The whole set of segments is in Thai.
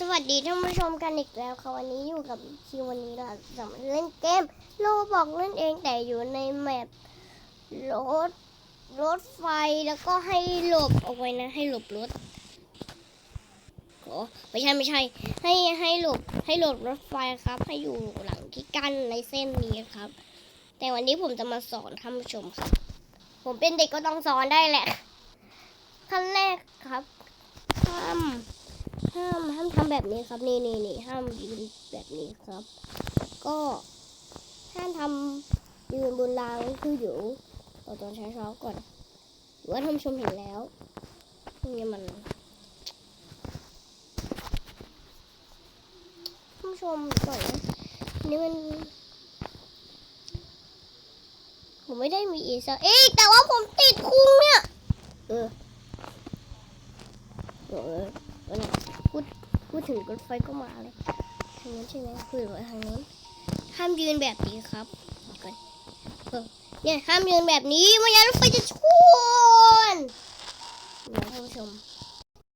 สวัสดีท่านผู้ชมกันอีกแล้วค่ะวันนี้อยู่กับคิววันนี้เราจะมาเล่นเกมโลบอกนั่นเองแต่อยู่ในแมปรถรถไฟแล้วก็ให้หลบเอาไว้นะ ให้หลบรถโอ้ไม่ใช่ไม่ใช่ ให้ให้หลบให้หลบรถไฟครับ ให้อยู่หลังที่กั้นในเส้นนี้ครับ แต่วันนี้ผมจะมาสอนท่านผู้ชมครับ ผมเป็นเด็กก็ต้องสอนได้แหละขั้นแรกครับห้าม ห้ามห้ามทำแบบนี้ครับ นี่นี่นี่ห้ามยืนแบบนี้ครับ ก็ห้ามทำยืนบนรางคืออยู่เอาตอนเช้าๆก่อนหรือว่าท่านชมเห็นแล้วนี่มันท่านชมก่อนนะนี่มันผมไม่ได้มีอีสเอ้ยแต่ว่าผมติดคุงเนี่ย เออเออเออ พูดถึงรถไฟก็มาเลยทางนั้นใช่ไหมคุยกับทางนั้นห้ามยืนแบบนี้ครับก่อนเนี่ยห้ามยืนแบบนี้ไม่งั้นรถไฟจะชนนะท่านผู้ชม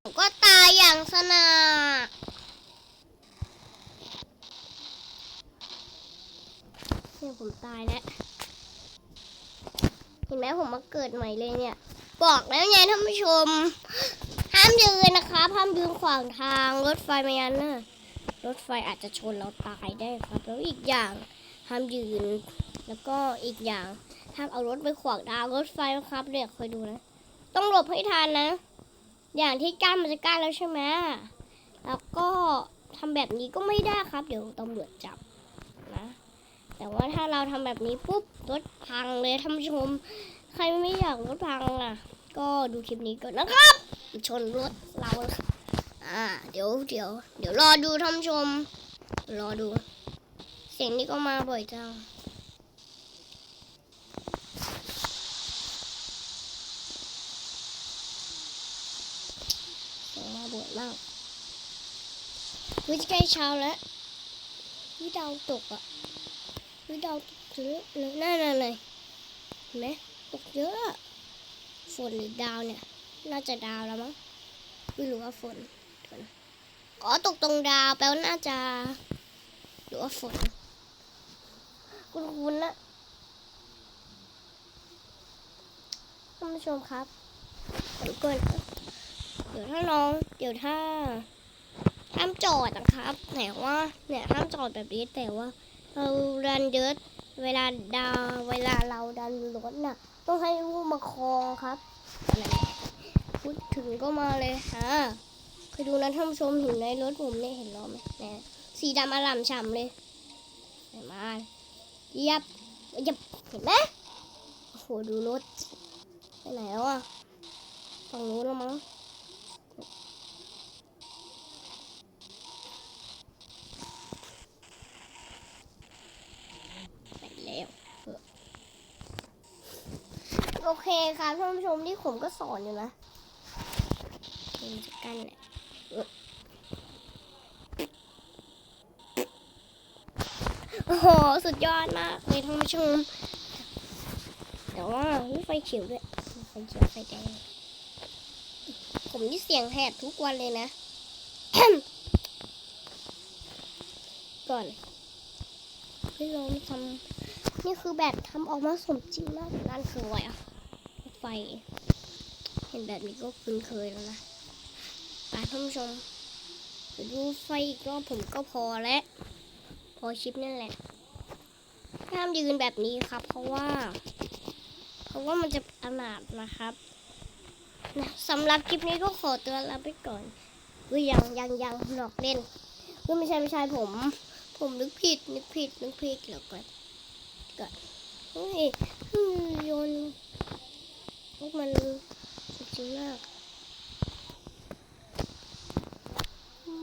ผมก็ตายอย่างสนาเนี่ยผมตายแล้ว เห็นไหมผมมาเกิดใหม่เลยเนี่ย บอกแล้วไงท่านผู้ชม ห้ามยืนนะครับห้ามยืนขวางทางรถไฟไม่งั้นนะรถไฟอาจจะชนเราตายได้ครับแล้วอีกอย่างห้ามยืน แล้วก็อีกอย่างห้ามเอารถไปขวางทางรถไฟนะครับเดี๋ยวคอยดูนะ ต้องหลบให้ทันนะ อย่างที่กั้นมันจะกั้นแล้วใช่ไหมแล้วก็ทำแบบนี้ก็ไม่ได้ครับ เดี๋ยวตำรวจจับนะ แต่ว่าถ้าเราทำแบบนี้ปุ๊บรถพังเลยท่านผู้ชม ใครไม่อยากรถพังล่ะ ก็ดูคลิปนี้ก่อนนะครับ ชนรถเราอะอ่า เดี๋ยวเดี๋ยวเดี๋ยวรอดูท่านชม รอดู เสียงนี้ก็มาบ่อยจังมาบ่อยมากวิใกล้เช้าแล้ววิดาวตกอะวิดาวตกเยอะเลยนั่นน่ะเลยเห็นไหมตกเยอะ ฝนหรือดาวเนี่ย น่าจะดาวแล้วมั้งไม่รู้ว่าฝนเดี๋ยวนะอ๋อตกตรงดาวแปลว่าน่าจะหรือว่าฝน คุณคุณนะท่านผู้ชมครับเดี๋ยวก่อนเดี๋ยวถ้าน้อง เดี๋ยวถ้าห้ามจอดนะครับแต่ว่าเนี่ยห้ามจอดแบบนี้แต่ว่า เราดันเยอะเวลาดาวเวลาเราดันรถน่ะ ต้องให้ลูมาคลองครับพูดถึงก็มาเลยฮะเคยดูนะท่านผู้ชมเห็นในรถผมเนี่ยเห็นล้อไหมเนี่ยสีดำอล่ามฉ่ำเลยเห็นมาเยับเยับเห็นไหมโอ้โหดูรถไปไหนแล้วอะฝั่งนู้นแล้วมั้งไปแล้วเออ โอเคครับท่านผู้ชมที่ผมก็สอนอยู่นะมันจะกั้นแหละโอ้โห สุดยอดมากเลยท่านผู้ชม แต่ว่ามีไฟเขียวด้วย ไฟเขียวไฟแดง ผมนี่เสียงแหบทุกวันเลยนะ ก่อนพี่ลองทำนี่คือแบบทำออกมาสมจริงมากนั่นคืออะไรอะ ไฟ เห็นแบบนี้ก็คุ้นเคยแล้วนะไปท่านผู้ชมดูไฟอีกรอบผมก็พอแล้วพอชิปนั่นแหละห้ามยืนแบบนี้ครับ เพราะว่า เพราะว่ามันจะอนาถนะครับนะสำหรับคลิปนี้ก็ขอตัวลาไปก่อนเฮ้ยยังยังยังหลอกเล่นเฮ้ยไม่ใช่ไม่ใช่ผม ผมนึกผิดนึกผิดนึกผิดแล้วก่อนก่อนเฮ้ย มันสุดจริงมากอื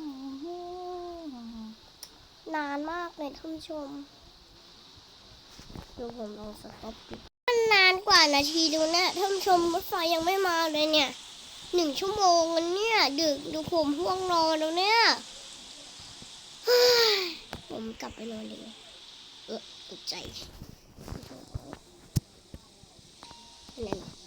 มนานมากเลยท่านผู้ชม ดูผมลองสต็อปดูมันนานกว่านาทีดูนะท่านผู้ชมรถไฟยังไม่มาเลยเนี่ยหนึ่งชั่วโมงแล้วเนี่ยดึกดูผมห่วงนอนแล้วเนี่ยเฮ้ยผมกลับไปนอนดีกว่าเออตกใจนั่น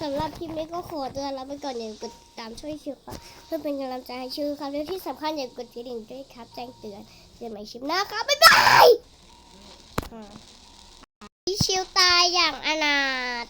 สำหรับคลิปนี้ก็ขอตัวลาไปก่อนอย่าลืมกดติดตามช่วยชิวครับเพื่อเป็นกำลังใจให้ชิวครับและที่สำคัญอย่าลืมกดกระดิ่งด้วยครับ แจ้งเตือนเจอกันใหม่คลิปหน้าครับบ๊ายบายอ่าพี่ชิวตายอย่างอนาถ